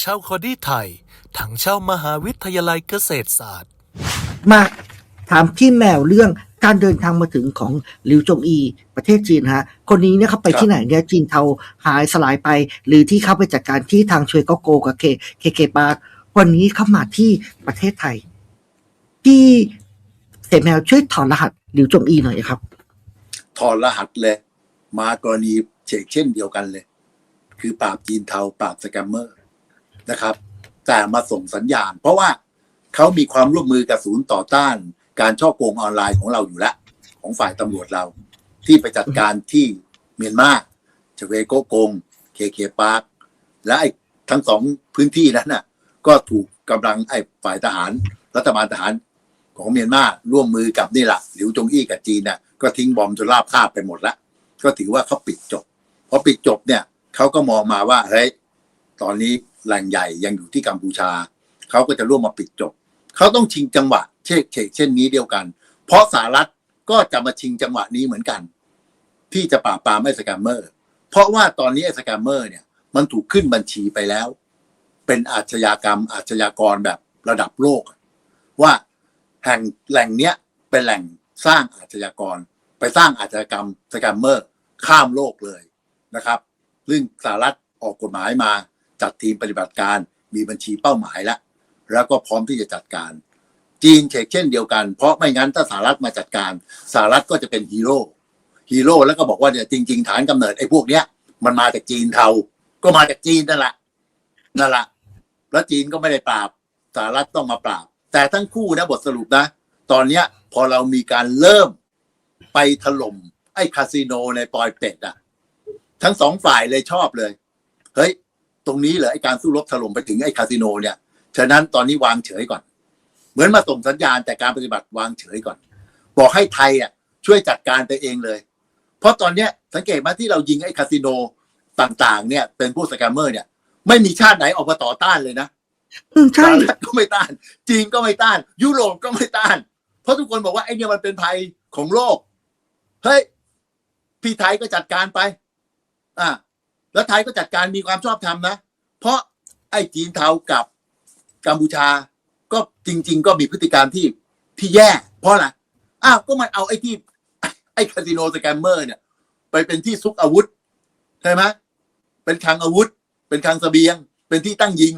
เช่าคอดี้ไทย ถังเช่ามหาวิทยาลัยเกษตรศาสตร์ มาถามพี่แมวเรื่องการเดินทางมาถึงของหลิวจงอี ประเทศจีนฮะ คนนี้เนี่ยเขาไปครับที่ไหนเนี่ยจีนเทาหายสลายไป หรือที่เขาไปจัดการที่ทางชวยโกโกกับเคเคเคบาร์วันนี้เข้ามาที่ประเทศไทยพี่เสแมวช่วยถอนรหัสหลิวจงอีหน่อยครับ ถอดรหัสเลย มากรณีเชกเช่นเดียวกันเลย คือปราบจีนเทาปราบสแกมเมอร์ นะครับ แต่มาส่งสัญญาณ เพราะว่าเขามีความร่วมมือกับศูนย์ต่อต้าน การช่อโกงออนไลน์ของเราอยู่แล้วของฝ่ายตำรวจเรา ที่ไปจัดการที่เมียนมาเชเวโกกง เคเคปาร์คและไอ้ทั้งสองพื้นที่นั้นน่ะ ก็ถูกกำลังไอ้ฝ่ายทหาร รัฐบาลทหารของเมียนมาร่วมมือกับนี่แหละหลิวจงอี้กับจีนน่ะก็ทิ้งบอมจนราบคาบไปหมดละก็ถือว่าเขาปิดจบพอปิดจบเนี่ยเขาก็มองมาว่าเฮ้ยตอนนี้ แหล่งใหญ่ยังอยู่ที่กัมพูชา เขาก็จะร่วมมาปิดจบ เขาต้องชิงจังหวะเช่นเช่นนี้เดียวกัน เพราะสหรัฐก็จะมาชิงจังหวะนี้เหมือนกัน ที่จะปราบปรามไอ้สแกมเมอร์ เพราะว่าตอนนี้ไอ้สแกมเมอร์เนี่ย มันถูกขึ้นบัญชีไปแล้ว เป็นอาชญากรรม อาชญากรแบบระดับโลก ว่าแห่งแหล่งเนี้ยเป็นแหล่งสร้างอาชญากร ไปสร้างอาชญากรรมสแกมเมอร์ ข้ามโลกเลยนะครับ ซึ่งสหรัฐออกกฎหมายมา จัดทีมปฏิบัติการมีบัญชีเป้าหมายแล้วแล้วก็พร้อมที่จะจัดการ จีนเชกเช่นเดียวกัน เพราะไม่งั้นถ้าสหรัฐมาจัดการสหรัฐก็จะเป็นฮีโร่ฮีโร่แล้วก็บอกว่าเนี่ยจริง ๆ ฐานกำเนิดไอ้พวกเนี้ยมันมาจากจีนเทาก็มาจากจีนนั่นแหละนั่นแหละแล้วจีนก็ไม่ได้ปราบสหรัฐต้องมาปราบ แต่ทั้งคู่นะบทสรุปนะ ตอนเนี้ยพอเรามีการเริ่มไปถล่มไอ้คาสิโนในปอยเป็ดอะทั้งสองฝ่ายเลยชอบเลย เฮ้ย ตรงนี้เหรอไอ้การสู้รบถล่มไปถึงไอ้คาสิโนเนี่ยฉะนั้นตอนนี้วางเฉยก่อน เหมือนมาส่งสัญญาณแต่การปฏิบัติวางเฉยก่อน บอกให้ไทยอะช่วยจัดการไปเองเลย เพราะตอนเนี้ยสังเกตไหมาที่เรายิงไอ้คาสิโนต่างๆ เนี่ย เป็นพวกสแกมเมอร์เนี่ย ไม่มีชาติไหนออกมาต่อต้านเลยนะอืมสใช่หรัฐก็ไม่ต้าน จีนก็ไม่ต้าน ยุโรปก็ไม่ต้าน เพราะทุกคนบอกว่าไอ้เนี่ยมันเป็นภัยของโลก เฮ้ยพี่ไทยก็จัดการไป อ่า แล้วไทยก็จัดการมีความชอบธรรมนะ เพราะไอ้จีนเทากับกัมพูชา ก็จริง ๆ ก็มีพฤติการที่ที่แย่ เพราะอะไรอ้าวก็มันเอาไอ้ที่ไอ้คาสิโนสแกมเมอร์เนี่ย ไปเป็นที่ซุกอาวุธใช่ไหมเป็นคลังอาวุธ เป็นคลังเสบียง เป็นที่ตั้งยิง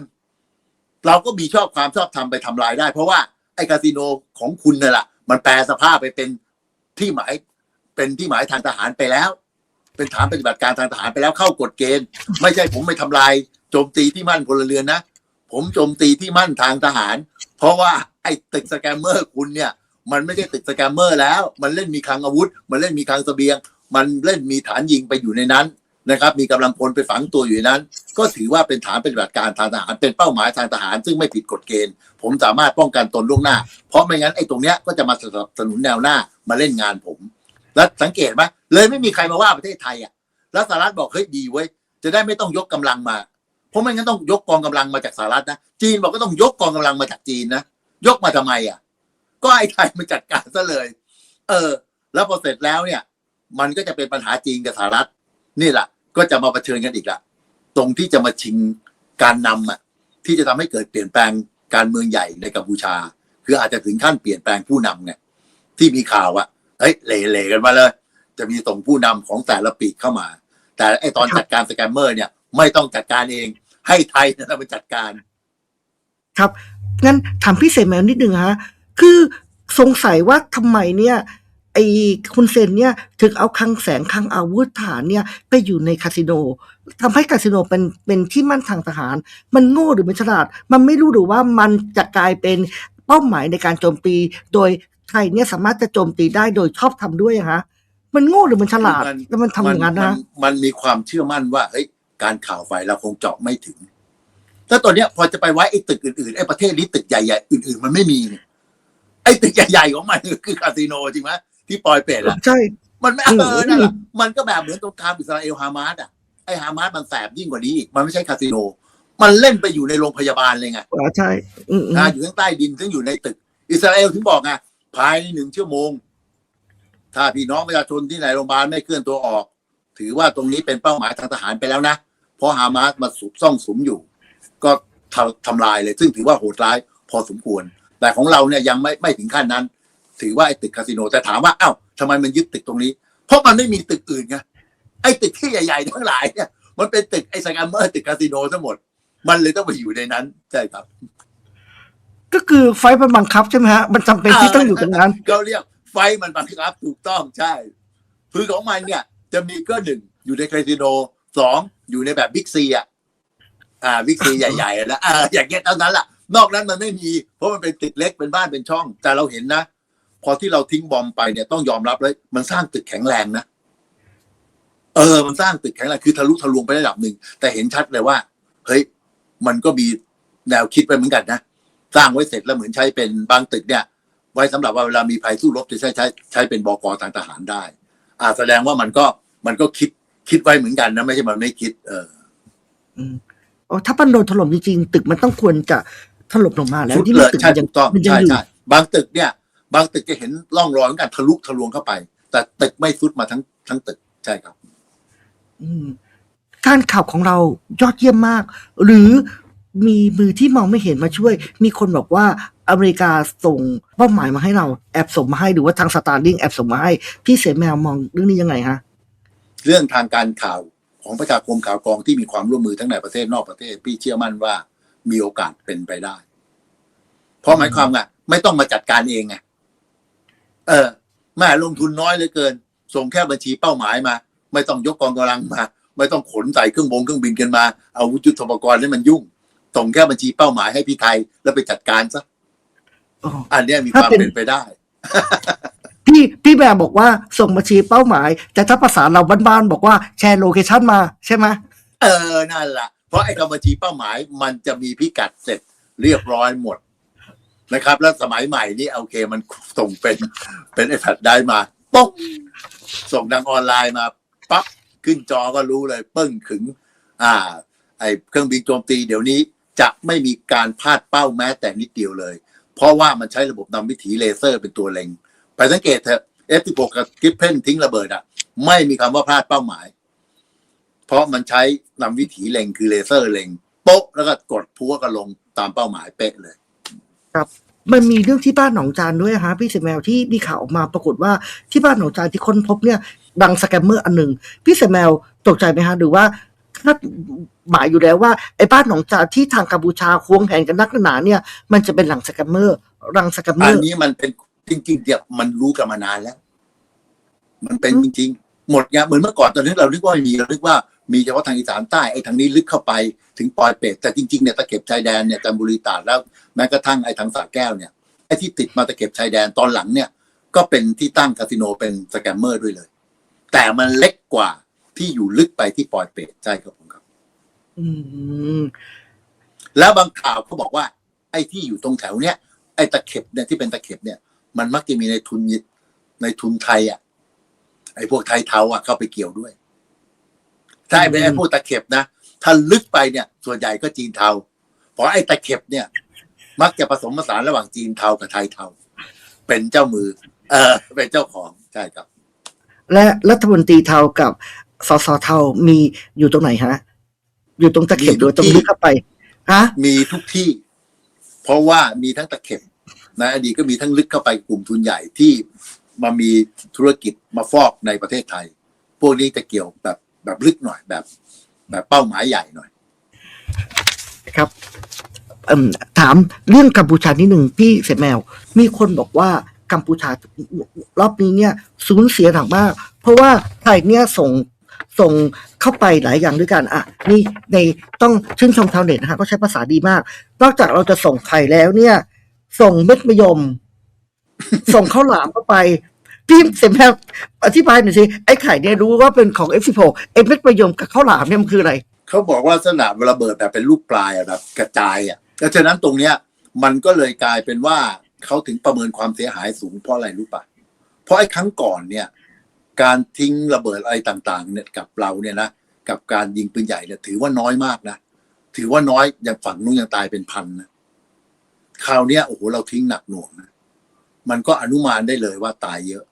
เราก็มีชอบความชอบธรรมไปทำลายได้ เพราะว่าไอ้คาสิโนของคุณเนี่ยแหละมันแปลสภาพไปเป็นที่หมายเป็นที่หมายทางทหารไปแล้ว เป็นฐานปฏิบัติการทางทหารไปแล้วเข้ากฎเกณฑ์ ไม่ใช่ผมไปทำลายโจมตีที่มั่นพลเรือนนะผมโจมตีที่มั่นทางทหาร เพราะว่าไอ้ตึกสแกมเมอร์คุณเนี่ย มันไม่ใช่ตึกสแกมเมอร์แล้ว มันเล่นมีคลังอาวุธ มันเล่นมีคลังเสบียง มันเล่นมีฐานยิงไปอยู่ในนั้นนะครับ มีกำลังพลไปฝังตัวอยู่ในนั้น ก็ถือว่าเป็นฐานปฏิบัติการทางทหาร เป็นเป้าหมายทางทหาร ซึ่งไม่ผิดกฎเกณฑ์ ผมสามารถป้องกันตนล่วงหน้า เพราะไม่งั้นไอ้ตรงเนี้ยก็จะมาสนับสนุนแนวหน้ามาเล่นงานผม แล้วสังเกตไหมเลยไม่มีใครมาว่าประเทศไทยอะแล้วสหรัฐบอกเฮ้ยดีเว้ยจะได้ไม่ต้องยกกำลังมา เพราะไม่งั้นต้องยกกองกำลังมาจากสหรัฐนะจีนบอกก็ต้องยกกองกำลังมาจากจีนนะยกมาทำไมอะ ก็ไอ้ไทยมันจัดการซะเลย เออ แล้วพอเสร็จแล้วเนี่ย มันก็จะเป็นปัญหาจีนกับสหรัฐ นี่แหละก็จะมาเผชิญกันอีกละตรงที่จะมาชิงการนำอะ ที่จะทำให้เกิดเปลี่ยนแปลงการเมืองใหญ่ในกัมพูชา คืออาจจะถึงขั้นเปลี่ยนแปลงผู้นำเนี่ยที่มีข่าวว่า เฮ้ยเหล่ๆกันมาเลย จะมีส่งผู้นำของแต่ละปีกเข้ามา แต่ไอตอนจัดการสแกมเมอร์ เนี่ย ไม่ต้องจัดการเอง ให้ไทยนะมาจัดการ ครับงั้นถามพี่เสแมวนิดนึงฮะคือสงสัยว่าทำไมเนี่ย ไอ้คุณเซนเนี่ยถึงเอาคลังแสงคลังอาวุธฐานเนี่ย ไปอยู่ในคาสิโนทำให้คาสิโนเป็นเป็นที่มั่นทางทหาร มันโง่หรือมันฉลาด มันไม่รู้หรือว่ามันจะกลายเป็นเป้าหมายในการโจมตีโดย ไทยเนี่ยสามารถจะโจมตีได้โดยชอบทำด้วยอะฮะมันโง่หรือมันฉลาดมันแล้วมันทำอย่างนั้นมันะมันมีความเชื่อมั่นว่าเฮ้ยการข่าวฝ่ายเราคงเจาะไม่ถึงถ้าตอนเนี้ยพอจะไปไว้ไอ้ตึกอื่นๆไอ้ประเทศนี้ตึกใหญ่ๆอื่น ๆ มันไม่มีเนี่ยไอ้ตึกใหญ่ๆของมันคือคาสิโนจริงไหมที่ปอยเป็ดอะใช่ มันไม่อืมเออนั่นแหละมันก็แบบเหมือนตรงกลางอิสราเอลฮามาสอะไอ้ฮามาสมันแสบยิ่งกว่านี้อีกมันไม่ใช่คาสิโน มันเล่นไปอยู่ในโรงพยาบาลเลยไงอ๋อใช่อืมอืมนะอยู่ข้างใต้ดินซึ่งอยู่ในตึก อิสราเอลถึงบอกไง ภายในหนึ่งชั่วโมง ถ้าพี่น้องประชาชนที่ในโรงพยาบาลไม่เคลื่อนตัวออก ถือว่าตรงนี้เป็นเป้าหมายทางทหารไปแล้วนะ เพราะฮามาสมาสุบซ่องสุมอยู่ ก็ทำทำลายเลย ซึ่งถือว่าโหดร้ายพอสมควร แต่ของเราเนี่ยยังไม่ไม่ถึงขั้นนั้น ถือว่าไอ้ตึกคาสิโนแต่ถามว่าอ้าวทำไมมันยึดตึกตรงนี้ เพราะมันไม่มีตึกอื่นไงไอ้ตึกที่ใหญ่ๆทั้งหลายเนี่ยมันเป็นตึกไอ้สแกมเมอร์ตึกคาสิโนทั้งหมด มันเลยต้องไปอยู่ในนั้นใช่ครับ ก็คือไฟมันบังคับใช่ไหมฮะมันจำเป็นที่ต้องอยู่ตรงนั้นก็เรียกไฟมันบังคับถูกต้องใช่คือของมันเนี่ย จะมีก็หนึ่งอยู่ในคาสิโนสองอยู่ในแบบบิ๊กซีอะอ่าบิ๊กซีใหญ่ๆแล้วอ่าอย่างเงี้ยเท่านั้นแหละนอกนั้นมันไม่มี เพราะมันเป็นตึกเล็กเป็นบ้านเป็นช่อง แต่เราเห็นนะพอที่เราทิ้งบอมไปเนี่ยต้องยอมรับเลยมันสร้างตึกแข็งแรงนะเออ มันสร้างตึกแข็งแรงคือทะลุทะลวงไประดับหนึ่งแต่เห็นชัดเลยว่า เฮ้ย มันก็มีแนวคิดไปเหมือนกันนะ สร้างไว้เสร็จแล้วเหมือนใช้เป็นบางตึกเนี่ย ไว้สำหรับว่าเวลามีภัยสู้รบจะใช้ใช้ใช้เป็นบกทางทหารได้อ่าแสดงว่ามันก็มันก็คิดคิดไว้เหมือนกันนะไม่ใช่มันไม่คิด เอออืมอ๋อถ้ามันโดนถล่มจริงๆตึกมันต้องควรจะถล่มลงมาแล้วสุดที่เลมันยตึกใช่มันยัถูกต้องมันยังใช่อยู่ใช่บางตึกเนี่ย บางตึกจะเห็นร่องรอยของการทะลุทะลวงเข้าไป แต่ตึกไม่สุดมาทั้งทั้งตึกใช่ครับ อืมการข่าวของเรายอดเยี่ยมมาก หรือ มีมือที่มองไม่เห็นมาช่วย มีคนบอกว่าอเมริกาส่งเป้าหมายมาให้เราแอบส่งมาให้หรือว่าทางสตาร์ลิงแอบส่งมาให้ พี่เสแมวมองเรื่องนี้ยังไงฮะเรื่องทางการข่าวของประชาคมข่าวกรองที่มีความร่วมมือทั้งในประเทศนอกประเทศ พี่เชื่อมั่นว่ามีโอกาสเป็นไปได้ เพราะหมายความว่าไม่ต้องมาจัดการเองไงเออแม่ลงทุนน้อยเหลือเกิน ส่งแค่บัญชีเป้าหมายมา ไม่ต้องยกกองกำลังมา ไม่ต้องขนใส่เครื่องบงเครื่องบินกันมา เอาวุธยุทโธปกรณ์ให้มันยุ่ง ส่งแค่บัญชีเป้าหมายให้พี่ไทยแล้วไปจัดการซะอ๋ออันเนี้ยมีความถ้าเป็นเป็นไปได้พี่พี่แบร์บอกว่าส่งบัญชีเป้าหมาย แต่ถ้าภาษาเราบ้านๆบอกว่าแชร์โลเคชันมาใช่ไหมเออนั่นแหละเพราะไอ้คำบัญชีเป้าหมายมันจะมีพิกัดเสร็จเรียบร้อยหมดนะครับ แล้วสมัยใหม่นี่โอเคมันส่งเป็นเป็นไอ้แพดได้มาปุ๊บส่งทางออนไลน์มาปั๊บขึ้นจอก็รู้เลย ปึ้งขึง อ่า ไอ้เครื่องบินโจมตีเดี๋ยวนี้ จะไม่มีการพลาดเป้าแม้แต่นิดเดียวเลย เพราะว่ามันใช้ระบบนำวิถีเลเซอร์เป็นตัวเล็ง ไปสังเกตเถอะ F16 กับกิฟเพนทิ้งระเบิดอะ ไม่มีคำว่าพลาดเป้าหมาย เพราะมันใช้นำวิถีเล็งคือเลเซอร์เล็งโป๊ะแล้วก็กดพัวก็ลงตามเป้าหมายเป๊ะเลย ครับมันมีเรื่องที่บ้านหนองจานด้วยฮะพี่เสแมวที่มีข่าวออกมาปรากฏว่าที่บ้านหนองจานที่ค้นพบเนี่ยดังสแกมเมอร์อันหนึ่งพี่เสแมวตกใจไหมฮะหรือว่า คาดหมายอยู่แล้วว่าไอ้บ้านหนองจาที่ทางกัมพูชาควงแหนกันนักหนาเนี่ย มันจะเป็นหลังสแกมเมอร์รังสแกมเมอัอนร์นี้มันเป็นจริงๆเดี๋ยวมันรู้กันมานานแล้ว มันเป็นจริง ๆ หมดไงเหมือนเมื่อก่อนตอนนี้เรานึกว่าไม่มีเรานึกว่ามีเฉพาะทางอีสานใต้ไอ้ทางนี้ลึกเข้าไปถึงปอยเป็ดแต่จริงๆเนี่ยตะเข็บชายแดนเนี่ยจันทบุรีตราดแล้วแม้กระทั่งไอ้ทางสระแก้วเนี่ยไอ้ที่ติดมาตะเข็บชายแดนตอนหลังเนี่ย ก็เป็นที่ตั้งคาสิโนเป็นสแกมเมอร์ด้วยเลย แต่มันเล็กกว่า ที่อยู่ลึกไปที่ปอยเป็ดใช่ครับผมครับ อืมแล้วบางข่าวเขาบอกว่า ไอ้ที่อยู่ตรงแถวเนี้ยไอ้ตะเข็บเนี่ยที่เป็นตะเข็บเนี่ย มันมักจะมีในทุนในทุนไทยอะ ไอ้พวกไทยเทาอะเข้าไปเกี่ยวด้วยถ้าไอ้เป็นไอ้พวกตะเข็บนะถ้าลึกไปเนี่ย ส่วนใหญ่ก็จีนเทาเพราะไอ้ตะเข็บเนี่ย มักจะผสมผสานระหว่างจีนเทากับไทยเทาเป็นเจ้ามือ เออเป็นเจ้าของใช่ครับและรัฐมนตรีเทากับ สสเทามีอยู่ตรงไหนฮะ อยู่ตรงตะเข็บหรือตรงลึกเข้าไปฮะมีทุกที่ เพราะว่ามีทั้งตะเข็บในอดีตก็มีทั้งลึกเข้าไปกลุ่มทุนใหญ่ที่มามีธุรกิจมาฟอกในประเทศไทย พวกนี้จะเกี่ยวแบบแบบลึกหน่อยแบบ แบบเป้าหมายใหญ่หน่อยครับเอิ่มถามเรื่องกัมพูชานิดหนึ่งพี่เสแมว มีคนบอกว่ากัมพูชารอบนี้เนี่ย สูญเสียหนักมาก เพราะว่าไทยเนี่ยส่ง ส่งเข้าไปหลายอย่างด้วยกันอะนี่ในต้องชื่นชมชาวเน็ตนะฮะก็ใช้ภาษาดีมาก นอกจากเราจะส่งไข่แล้วเนี่ย ส่งเม็ดมะยม ส่งข้าวหลามเข้าไปพี่เสแมวอธิบายหน่อยสิไอ้ไข่เนี่ยรู้ว่าเป็นของ F16 ไอเม็ดมะยมกับข้าวหลามเนี่ยมันคืออะไรเขาบอกว่าลักษณะระเบิดแบบเป็นลูกปลายอะแบบกระจายอะดังนั้นตรงเนี้ย มันก็เลยกลายเป็นว่าเขาถึงประเมินความเสียหายสูงเพราะอะไรรู้ปะเพราะไอ้ครั้งก่อนเนี่ย การทิ้งระเบิดอะไรต่าง ๆ เนี่ยกับเราเนี่ยนะกับการยิงปืนใหญ่เนี่ยถือว่าน้อยมากนะถือว่าน้อยอย่างฝั่งนู้นยังตายเป็นพันนะคราวนี้โอ้โหเราทิ้งหนักหน่วงนะมันก็อนุมานได้เลยว่าตายเยอะ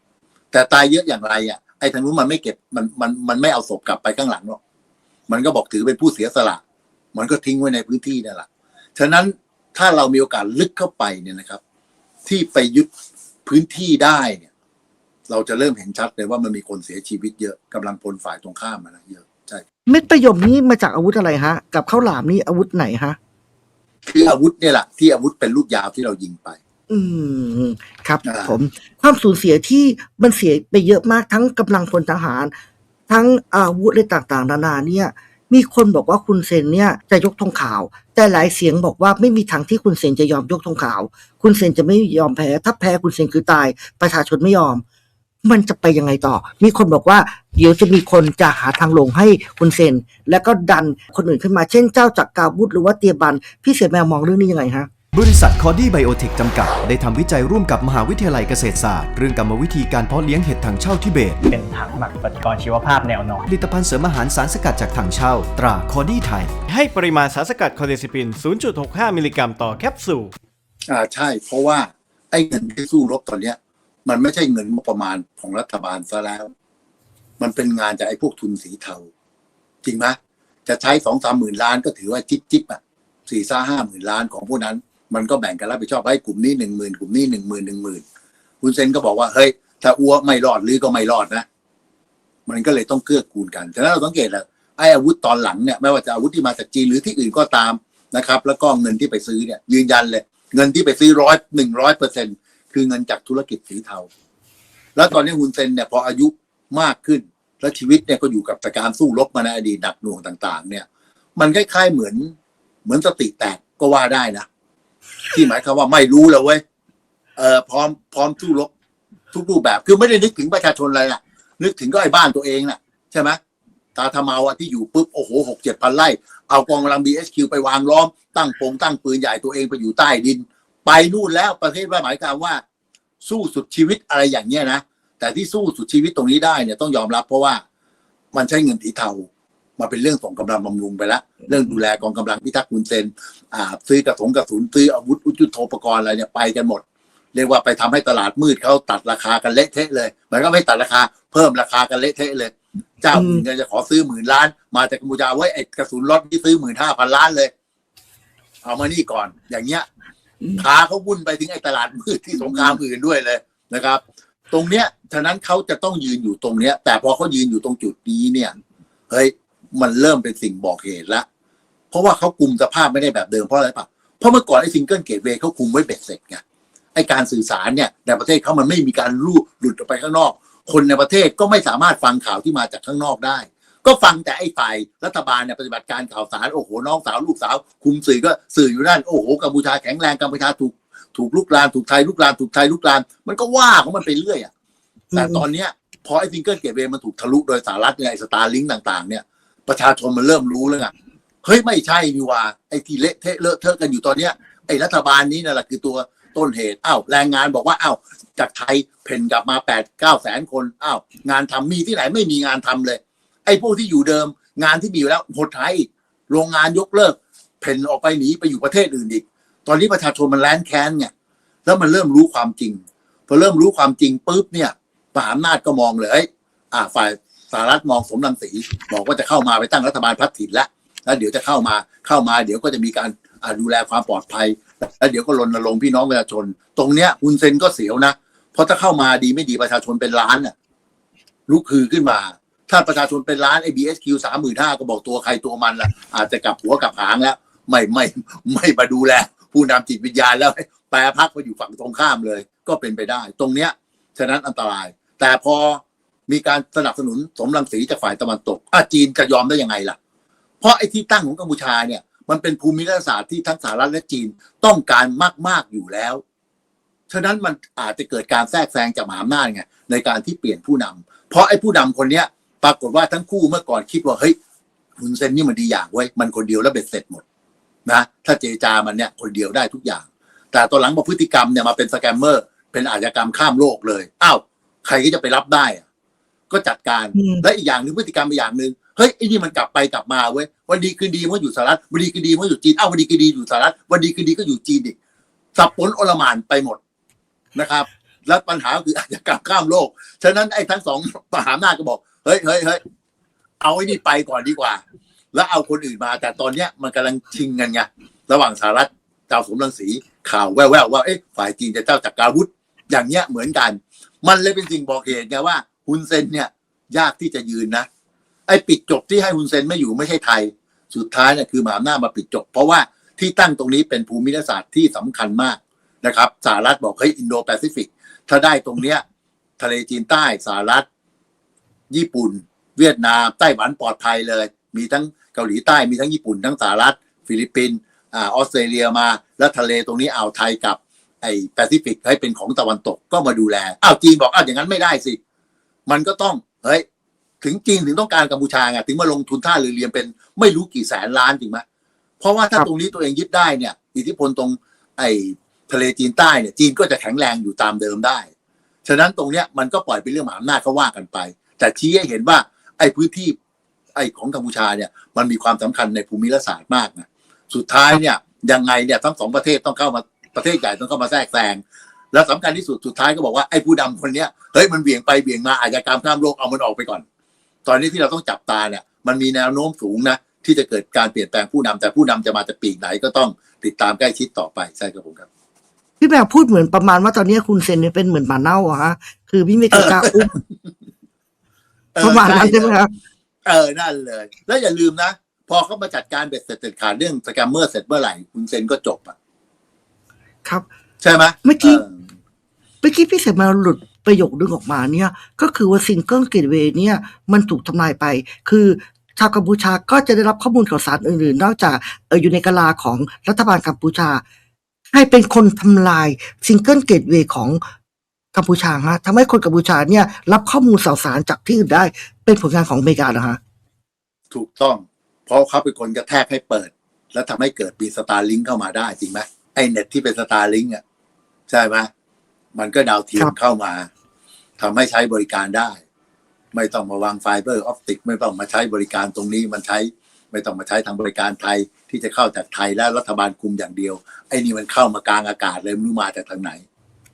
แต่ตายเยอะอย่างไรอะไอ้ทางนู้นมันไม่เก็บมันมันมันไม่เอาศพกลับไปข้างหลังหรอกมันก็บอกถือเป็นผู้เสียสละ มันก็ทิ้งไว้ในพื้นที่นั่นแหละฉะนั้นถ้าเรามีโอกาสลึกเข้าไปเนี่ยนะครับ ที่ไปยึดพื้นที่ได้เนี่ย เราจะเริ่มเห็นชัดเลยว่ามันมีคนเสียชีวิตเยอะกำลังพลฝ่ายตรงข้ามมานะเยอะใช่เม็ดประยมนี้มาจากอาวุธอะไรฮะ กับข้าวหลามนี่อาวุธไหนฮะคืออาวุธเนี่ยแหละที่อาวุธเป็นลูกยาวที่เรายิงไป อืมครับอ่าผมความสูญเสียที่มันเสียไปเยอะมากทั้งกำลังพลทหาร ทั้งอาวุธอะไรต่างๆ นานาเนี่ย มีคนบอกว่าคุณเซนเนี่ยจะยกธงขาว แต่หลายเสียงบอกว่าไม่มีทางที่คุณเซนจะยอมยกธงขาว คุณเซนจะไม่ยอมแพ้ ถ้าแพ้คุณเซนคือตาย ประชาชนไม่ยอม มันจะไปยังไงต่อ มีคนบอกว่าเดี๋ยวจะมีคนจะหาทางลงให้คุณเซน แล้วก็ดันคนอื่นขึ้นมาเช่นเจ้าจักรกาวุธหรือว่าเตียบัน พี่เสแมวมองเรื่องนี้ยังไงฮะบริษัทคอดี้ไบโอเทคจำกัด ได้ทำวิจัยร่วมกับมหาวิทยาลัยเกษตรศาสตร์ เรื่องกรรมวิธีการเพาะเลี้ยงเห็ดถังเช่าทิเบต เป็นถังหมักปฏิกรณ์ชีวภาพแนวนอนผลิตภัณฑ์เสริมอาหารสารสกัดจากถังเช่า ตราคอดี้ไทย ให้ปริมาณสารสกัดคอเดซิปิน 0.65 มิลลิกรัมต่อแคปซูลอ่าใช่ เพราะว่าไอ้เงินที่สู้รบตอนเนี้ย มันไม่ใช่เงินงบประมาณของรัฐบาลซะแล้ว มันเป็นงานจากไอ้พวกทุนสีเทา จริงไหมจะใช้สองสามหมื่นล้านก็ถือว่าจิ๊บจิ๊บอะสี่ซ่าห้าหมื่นล้านของพวกนั้น มันก็แบ่งกันรับผิดชอบให้กลุ่มนี้หนึ่งหมื่นกลุ่มนี้หนึ่งหมื่นหนึ่งหมื่นคุณเซนก็บอกว่าเฮ้ยถ้าอ้วไม่รอดหรือก็ไม่รอดนะ มันก็เลยต้องเกื้อกูลกันฉะนั้นเราสังเกตแหละไอ้อาวุธตอนหลังเนี่ยไม่ว่าจะอาวุธที่มาจากจีนหรือที่อื่นก็ตามนะครับ แล้วก็เงินที่ไปซื้อเนี่ยยืนยันเลย เงินที่ไปซื้อร้อยหนึ่งร้อยเปอร์เซ็น คือเงินจากธุรกิจสีเทา แล้วตอนนี้ฮุนเซนเนี่ยพออายุมากขึ้น แล้วชีวิตเนี่ยก็อยู่กับการสู้รบมาในอดีตหนักหน่วงต่าง ๆ เนี่ย มันคล้ายๆเหมือน เหมือนสติแตกก็ว่าได้นะที่หมายความว่าไม่รู้แล้วเว้ยเออพร้อมพร้อมสู้รบทุกรูปแบบ คือไม่ได้นึกถึงประชาชนอะไรนะนึกถึงก็ไอ้บ้านตัวเองน่ะ ใช่ไหมตาทมาอะที่อยู่ปุ๊บโอ้โหหกเจ็ดพันไร่เอากองกำลัง BSQ ไปวางล้อมตั้งโปงตั้งปืนใหญ่ตัวเองไปอยู่ใต้ดิน ไปนู่นแล้วประเทศว่าหมายความว่า สู้สุดชีวิตอะไรอย่างเงี้ยนะแต่ที่สู้สุดชีวิตตรงนี้ได้เนี่ยต้องยอมรับ เพราะว่ามันใช้เงินสีเทามาเป็นเรื่องส่งกำลังบำรุงไปแล้วเรื่องดูแลกองกำลังพิทักษ์คุณเซนอ่าซื้อกระสงกระสุนซื้ออาวุธอุจุโทปกรณ์อะไรเนี่ยไปกันหมด เรียกว่าไปทำให้ตลาดมืดเขาตัดราคากันเละเทะเลยมันก็ไม่ตัดราคาเพิ่มราคากันเละเทะเลย เจ้าหนึ่งเนี่ยจะขอซื้อหมื่นล้าน มาจากกัมพูชาไว้ไอ้กระสุนล็อตที่ซื้อหมื่นห้าพันล้านเลย เอามานี่ก่อน อย่างเงี้ย พาเขาวุ่นไปถึงไอ้ตลาดมืดที่สงครามอื่นด้วยเลยนะครับ ตรงเนี้ยฉะนั้นเขาจะต้องยืนอยู่ตรงเนี้ย แต่พอเขายืนอยู่ตรงจุดนี้เนี่ยเฮ้ยมันเริ่มเป็นสิ่งบอกเหตุละเพราะว่าเขาคุมสภาพไม่ได้แบบเดิมเพราะอะไรปะเพราะเมื่อก่อนไอ้ซิงเกิลเกตเวย์เขาคุมไว้เบ็ดเสร็จไงไอ้การสื่อสารเนี่ยในประเทศเขามันไม่มีการรูดหลุดออกไปข้างนอก คนในประเทศก็ไม่สามารถฟังข่าวที่มาจากข้างนอกได้ ก็ฟังแต่ไอ้ฝ่ายรัฐบาลเนี่ยปฏิบัติการข่าวสารโอ้โหน้องสาวลูกสาว คุมสื่อก็สื่ออยู่นั่นโอ้โหกัมพูชาแข็งแรงกัมพูชาถูกถูกลุกลานถูกไทยลุกลานถูกไทยลุกลาน มันก็ว่าของมันไปเรื่อยอะแต่ตอนเนี้ยพอไอ้ซิงเกิลเกตเวย์มันถูกทะลุโดยสหรัฐเนี่ยไอ้สตาร์ลิงต่าง ๆ เนี่ย ประชาชนมันเริ่มรู้แล้วไงเฮ้ยไม่ใช่นี่ว่าไอ้ที่เละเทะเลอะเทอะกันอยู่ตอนเนี้ยไอ้รัฐบาลนี้นั่นแหละคือตัวต้นเหตุอ้าวแรงงานบอกว่าอ้าวจากไทยเพ่นกลับมาแปดเก้าแสนคนอ้าวงานทำมีที่ไหนไม่มีงานทำเลย ไอ้พวกที่อยู่เดิม งานที่มีอยู่แล้วหดหายอีกโรงงานยกเลิกเพ่นออกไปหนีไปอยู่ประเทศอื่นอีก ตอนนี้ประชาชนมันแล้นแค้นไงแล้วมันเริ่มรู้ความจริงพอเริ่มรู้ความจริงปุ๊บเนี่ยมหาอำนาจก็มองเลยเอ้ยอ่าฝ่ายสหรัฐมองสมรังสีบอกว่าจะเข้ามาไปตั้งรัฐบาลพัฒถิ่นแล้วแล้วเดี๋ยวจะเข้ามาเข้ามา เดี๋ยวก็จะมีการดูแลความปลอดภัย แล้วเดี๋ยวก็รณรงค์พี่น้องประชาชน ตรงเนี้ยฮุนเซนก็เสียวนะเพราะถ้าเข้ามาดีไม่ดีประชาชนเป็นล้านน่ะลุกคือขึ้นมา ถ้าประชาชนเป็นล้านไอ้ BSQ สามหมื่นห้าก็บอกตัวใครตัวมันละอาจจะกลับหัวกลับหางแล้ว ไม่ไม่ไม่มาดูแล ผู้นำจิตวิญญาณแล้วแปรพักไปอยู่ฝั่งตรงข้ามเลย ก็เป็นไปได้ ตรงเนี้ยฉะนั้นอันตราย แต่พอมีการสนับสนุนสมรังสีจากฝ่ายตะวันตกอะจีนจะยอมได้ยังไงล่ะ เพราะไอ้ที่ตั้งของกัมพูชาเนี่ย มันเป็นภูมิรัฐศาสตร์ที่ทั้งสหรัฐและจีนต้องการมาก ๆอยู่แล้ว ฉะนั้นมันอาจจะเกิดการแทรกแซงจากมหาอำนาจไงในการที่เปลี่ยนผู้นำเพราะไอ้ผู้นำคนเนี้ย ปรากฏว่าทั้งคู่เมื่อก่อนคิดว่าเฮ้ยฮุนเซนนี่มันดีอย่างเว้ยมันคนเดียวแล้วเบ็ดเสร็จหมดนะถ้าเจรจามันเนี่ยคนเดียวได้ทุกอย่าง แต่ตอนหลังมาพฤติกรรมเนี่ยมาเป็นสแกมเมอร์ เป็นอาชญากรรมข้ามโลกเลยอ้าวใครก็จะไปรับได้อะก็จัดการอืมและอีกอย่างหนึ่งพฤติกรรมอีกอย่างหนึ่งเฮ้ยไอ้นี่มันกลับไปกลับมาเว้ยวันดีคืนดีมันก็อยู่สหรัฐวันดีคืนดีมันก็อยู่จีนอ้าววันดีคืนดีอยู่สหรัฐวันดีคืนดีก็อยู่จีนอีกสับปนโอลหมานไปหมดนะครับ แล้วปัญหาคืออาชญากรรมข้ามโลกฉะนั้นไอ้ทั้งสองมหาอำนาจก็บอก เฮ้ยเฮ้ยเฮ้ยเอาไอ้นี่ไปก่อนดีกว่า แล้วเอาคนอื่นมา แต่ตอนเนี้ยมันกำลังชิงกันไงระหว่างสหรัฐเจ้าสมรังสีข่าวแว่วๆว่าเอ๊ะฝ่ายจีนจะเจ้าจักราวุธ อย่างเงี้ยเหมือนกัน มันเลยเป็นสิ่งบอกเหตุไงว่าฮุนเซนเนี่ย ยากที่จะยืนนะไอ้ปิดจบที่ให้ฮุนเซนไม่อยู่ไม่ใช่ไทย สุดท้ายเนี่ยคือมหาอำนาจมาปิดจบ เพราะว่าที่ตั้งตรงนี้เป็นภูมิรัศาสตร์ที่สำคัญมากนะครับสหรัฐบอกเฮ้ยอินโดแปซิฟิกถ้าได้ตรงเนี้ยทะเลจีนใต้สหรัฐ ญี่ปุ่น เวียดนาม ไต้หวันปลอดภัยเลย มีทั้งเกาหลีใต้มีทั้งญี่ปุ่นทั้งสหรัฐ ฟิลิปปินส์อ่าออสเตรเลียมา แล้วทะเลตรงนี้อ่าวไทยกับไอ้แปซิฟิกให้เป็นของตะวันตกก็มาดูแลอ้าวจีนบอกอ้าวอย่างนั้นไม่ได้สิ มันก็ต้องเฮ้ยถึงจีนถึงต้องการกัมพูชาไงถึงมาลงทุนท่าเรือเรียมเป็นไม่รู้กี่แสนล้านจริงไหมเพราะว่าถ้าครับตรงนี้ตัวเองยึดได้เนี่ย อิทธิพลตรงไอ้ทะเลจีนใต้เนี่ยจีนก็จะแข็งแรงอยู่ตามเดิมได้ ฉะนั้นตรงเนี้ยมันก็ปล่อยเป็นเรื่องมหาอำนาจเขาว่ากันไป แต่ชี้ให้เห็นว่าไอ้พื้นที่ไอ้ของกัมพูชาเนี่ยมันมีความสำคัญในภูมิรัฐศาสตร์มากนะสุดท้ายเนี่ยยังไงเนี่ยทั้งสองประเทศต้องเข้ามาประเทศใหญ่ต้องเข้ามาแทรกแซงแล้วสำคัญที่สุดสุดท้ายก็บอกว่าไอ้ผู้ดำคนเนี้ยเฮ้ยมันเบี่ยงไปเบี่ยงมาอาชญากรรมข้ามโลกเอามันออกไปก่อน ตอนนี้ที่เราต้องจับตาเนี่ยมันมีแนวโน้มสูงนะที่จะเกิดการเปลี่ยนแปลงผู้นำแต่ผู้นำจะมาจากปีกไหนก็ต้องติดตามใกล้ชิดต่อไปใช่ครับผมครับพี่แมวพูดเหมือนประมาณว่าตอนนี้คุณเซนเนี่ยเป็นเหมือนหมาเน่าอะฮะคือพี่ไม่เคยกล้าอุ้มเออ ประมาณนั้นใช่ไหมครับเออนั่นเลย แล้วอย่าลืมนะพอเขามาจัดการเบ็ดเสร็จเด็ดขาดเรื่องสแกมเมอร์เสร็จเมื่อไหร่คุณเซนก็จบอะครับ ใช่ไหมเมื่อกี้เออเมื่อกี้พี่เสมาหลุดประโยคนึงออกมาเนี่ย ก็คือว่าซิงเกิลเกตเวย์เนี่ย มันถูกทำลายไป คือชาวกัมพูชาก็จะได้รับข้อมูลข่าวสารอื่นๆ นอกจากเอออยู่ในกะลาของรัฐบาลกัมพูชา ให้เป็นคนทำลายซิงเกิลเกตเวย์ของ กัมพูชาฮะทำให้คนกัมพูชาเนี่ย รับข้อมูลข่าวสารจากที่อื่นได้ เป็นผลงานของอเมริกานะฮะถูกต้อง เพราะเขาเป็นคนกระแทกให้เปิด แล้วทำให้เกิดปีสตาร์ลิงเข้ามาได้จริงไหมไอเน็ตที่เป็นสตาร์ลิงอะใช่ไหมมันก็ดาวเทียครัมบเข้ามาทำให้ใช้บริการได้ ไม่ต้องมาวางไฟเบอร์ออปติกไม่ต้องมาใช้บริการตรงนี้มันใช้ไม่ต้องมาใช้ทางบริการไทยที่จะเข้าจากไทยและรัฐบาลคุมอย่างเดียว ไอ้นี่มันเข้ามากลางอากาศเลยไม่รู้มาจากทางไหน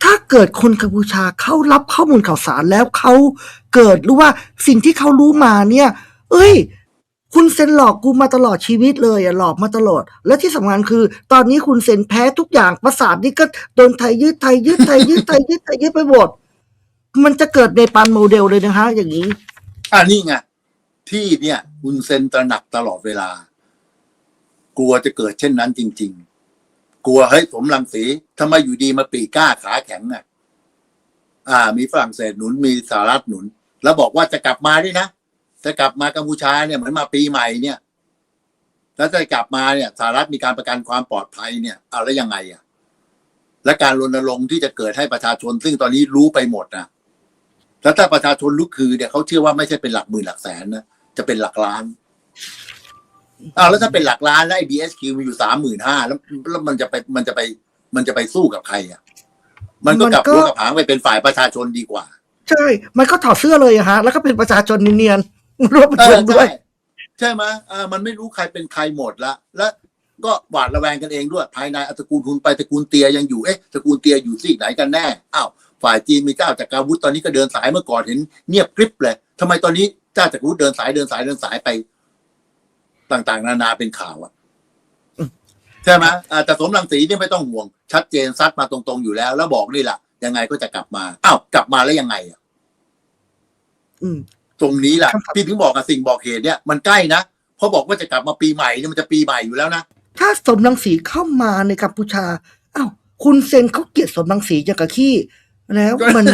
ถ้าเกิดคนกัมพูชาเขารับข้อมูลข่าวสารแล้วเขาเกิดรู้ว่าสิ่งที่เขารู้มาเนี่ย เอ้ย คุณเซนหลอกกูมาตลอดชีวิตเลยอะหลอกมาตลอด และที่สำคัญคือ ตอนนี้คุณเซนแพ้ทุกอย่างประสาทนี่ก็โดนไทยยึดไทยยึดไทยยึดไทยยึดไทยยึดไปหมดมันจะเกิดในปันโมเดลเลยนะฮะอย่างนี้อ่านี่ไงที่เนี่ยคุณเซนตระหนักตลอดเวลา กลัวจะเกิดเช่นนั้นจริง ๆ กลัวเฮ้ยสมรังสีทำไมอยู่ดีมาปีกล้าขาแข็งอะ อ่า มีฝรั่งเศสหนุนมีสหรัฐหนุน แล้วบอกว่าจะกลับมาด้วยนะจะกลับมากัมพูชาเนี่ยเหมือนมาปีใหม่เนี่ย แล้วจะกลับมาเนี่ยสหรัฐมีการประกันความปลอดภัยเนี่ยเอาแล้วยังไงอะ และการรณรงค์ที่จะเกิดให้ประชาชน ซึ่งตอนนี้รู้ไปหมดนะแล้วถ้าประชาชนลุกคือเนี่ยเขาเชื่อว่าไม่ใช่เป็นหลักหมื่นหลักแสนนะจะเป็นหลักล้าน อ้าวแล้วถ้าเป็นหลักล้านแล้วไอ้ BSQ มีอยู่สามหมื่นห้าแล้วแล้วมันจะไปมันจะไปมันจะไปสู้กับใครอะ มันก็มันกลับก็หัวกับหางไปเป็นฝ่ายประชาชนดีกว่า ใช่ มันก็ถอดเสื้อเลยอะฮะ แล้วก็เป็นประชาชนเนียนๆรวมเอชอนด้วยใช่ใช่ไหมอ่ามันไม่รู้ใครเป็นใครหมดละและก็หวาดระแวงกันเองด้วยภายในอะตระกูลทุนไปตระกูลเตียยังอยู่เอ๊ะตระกูลเตียอยู่ซีกไหนกันแน่อ้าวฝ่ายจีนมีเจ้าจักรวุฒิตอนนี้ก็เดินสายเมื่อก่อนเห็นเงียบกริบเลยทำไมตอนนี้เจ้าจักรวุฒิเดินสายเดินสายเดินสายไป ต่างๆ นานาเป็นข่าวอะใช่ไหมอ่าแต่สมรังสีนี่ไม่ต้องห่วง ชัดเจนซัดมาตรงๆอยู่แล้ว แล้วบอกนี่แหละยังไงก็จะกลับมาอ้าวกลับมาแล้วยังไงอะอืมตรงนี้แหละครับพี่ถึงบอกกับสิ่งบอกเหตุเนี่ยมันใกล้นะเพราะบอกว่าจะกลับมาปีใหม่เนี่ยมันจะปีใหม่อยู่แล้วนะถ้าสมรังสีเข้ามาในกัมพูชาอ้าวคุณเซนเขาเกลียดสมรังสีอย่างกับขี้แล้วมัน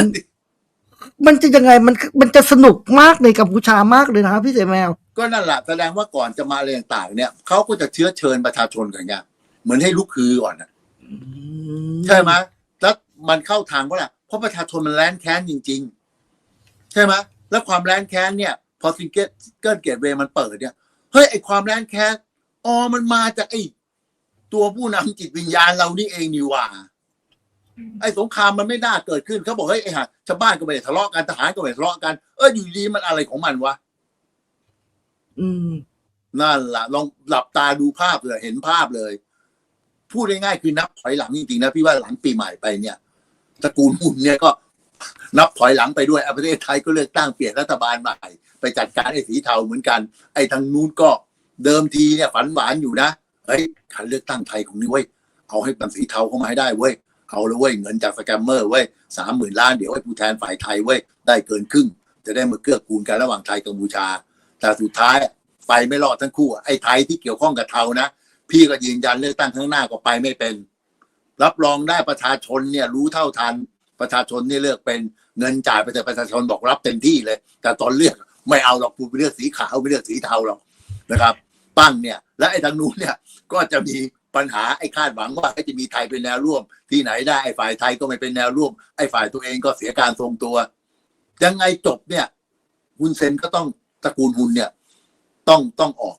มันจะยังไงมันมันจะสนุกมากในกัมพูชามากเลยนะครับพี่เสแมว ก็นั่นแหละแสดงว่าก่อนจะมาอะไรต่างๆเนี่ยเขาก็จะเชื้อเชิญประชาชนกันไงเหมือนให้ลุกคือก่อนนะใช่ไหมแล้วมันเข้าทางก็แหละเพราะประชาชนมันแร้นแค้นจริง ๆ ใช่ไหมแล้วความแร้นแค้นเนี่ย พอซิงเกิลเกิลเกตเวย์มันเปิดเนี่ยเฮ้ยไอความแร้นแค้นอ๋อมันมาจากไอตัวผู้นำจิตวิญญาณเรานี่เองนี่หว่า ไอ้สงครามมันไม่น่าเกิดขึ้นเขาบอกเฮ้ยไอ้ห่าชาวบ้านก็ไม่ได้ทะเลาะกันทหารก็ไม่ได้ทะเลาะกันเอออยู่ดีมันอะไรของมันวะอืมนั่นล่ะ ลองหลับตาดูภาพเลยเห็นภาพเลย พูดง่ายๆคือนับถอยหลังจริงๆนะพี่ว่าหลังปีใหม่ไปเนี่ยตระกูลหุ่นเนี่ยก็นับถอยหลังไปด้วยอะประเทศไทยก็เลือกตั้งเปลี่ยนรัฐบาลใหม่ ไปจัดการไอ้สีเทาเหมือนกัน ไอ้ทางนู้นก็เดิมทีเนี่ยฝันหวานอยู่นะเฮ้ยการเลือกตั้งไทยของนี้เว้ยเอาให้มันสีเทาเข้ามาให้ได้เว้ย เอาเลยเว้ยเงินจากสแกมเมอร์เว้ยสามหมื่นล้านเดี๋ยวให้ผู้แทนฝ่ายไทยเว้ยได้เกินครึ่ง จะได้มาเกื้อกูลกันระหว่างไทยกัมพูชา แต่สุดท้ายไปไม่รอดทั้งคู่ไอ้ไทยที่เกี่ยวข้องกับเทานะ พี่ก็ยืนยันเลือกตั้งข้างหน้าก็ไปไม่เป็น รับรองได้ประชาชนเนี่ยรู้เท่าทัน ประชาชนนี่เลือกเป็นเงินจ่ายไปแต่ประชาชนบอกรับเต็มที่เลย แต่ตอนเลือกไม่เอาหรอกกูไปเลือกสีขาวไม่เลือกสีเทาหรอกนะครับ ตั้งเนี่ย และไอ้ทางนู้นเนี่ยก็จะมี ปัญหาไอ้คาดหวังว่าจะมีไทยเป็นแนวร่วม ที่ไหนได้ไอ้ฝ่ายไทยก็ไม่เป็นแนวร่วม ไอ้ฝ่ายตัวเองก็เสียการทรงตัว ยังไงจบเนี่ยฮุนเซนก็ต้องตระกูลฮุนเนี่ย ต้องต้องออก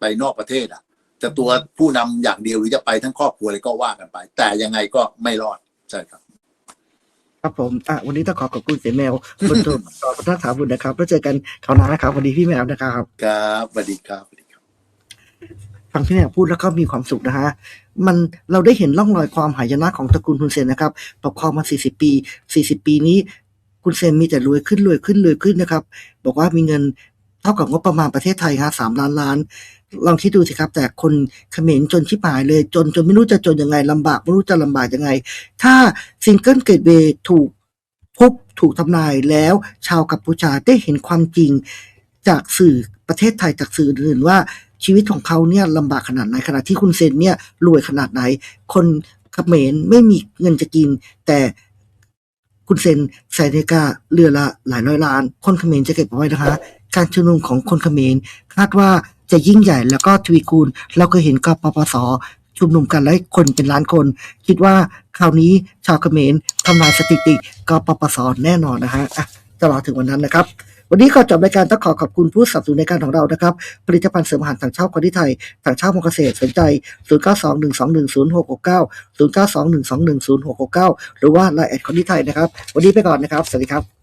ไปนอกประเทศอะจะตัวผู้นำอย่างเดียวหรือจะไปทั้งครอบครัวอะไรก็ว่ากันไป แต่ยังไงก็ไม่รอดใช่ครับครับผม อะ วันนี้ต้องขอขอบคุณเสียแมวคนตัวต่อประทักษาบุญนะครับ แล้วเจอกันคราวหน้านะครับสวัสดีพี่แมวนะครับ ครับสวัสดีครับสวัสดีครับ ฟังพี่แมวพูดแล้วก็มีความสุขนะฮะมันเราได้เห็นร่องรอยความหายนะของตระกูลฮุนเซนนะครับปกครองมา 40 ปี 40 ปีนี้คุณเซนมีแต่รวยขึ้นรวยขึ้นรวยขึ้นนะครับ บอกว่ามีเงินเท่ากับงบประมาณประเทศไทยฮะสามล้านล้าน ลองคิดดูสิครับ แต่คนเขมรจนชิบหายเลย จนจนไม่รู้จะจนยังไงลำบากไม่รู้จะลำบากยังไง ถ้าซิงเกิลเกตเวย์ถูกพบถูกทำลายแล้วชาวกัมพูชาได้เห็นความจริงจากสื่อประเทศไทยจากสื่ออื่นว่า ชีวิตของเขาเนี่ยลำบากขนาดไหนขณะที่คุณเซนเนี่ยรวยขนาดไหน คนเขมรไม่มีเงินจะกิน แต่คุณเซนใส่นาฬิกาเรือละหลายร้อยล้าน คนเขมรจะเก็บเอาไว้นะคะ การชุมนุมของคนเขมรคาดว่าจะยิ่งใหญ่แล้วก็ทวีคูณเราเคยเห็นกปปสชุมนุมกันแล้วคนเป็นล้านคน คิดว่าคราวนี้ชาวเขมรทำลายสถิติกปปสแน่นอนนะฮะอะจะรอถึงวันนั้นนะครับ วันนี้ก่อนจบรายการต้องขอขอบคุณผู้สนับสนุนในการของเรานะครับ ผลิตภัณฑ์เสริมอาหารถังเช่าคนที่ไทยถังเช่ามงเกษตรสนใจ 0921210669 0921210669 หรือว่าไลน์แอดคนที่ไทยนะครับ วันนี้ไปก่อนนะครับ สวัสดีครับ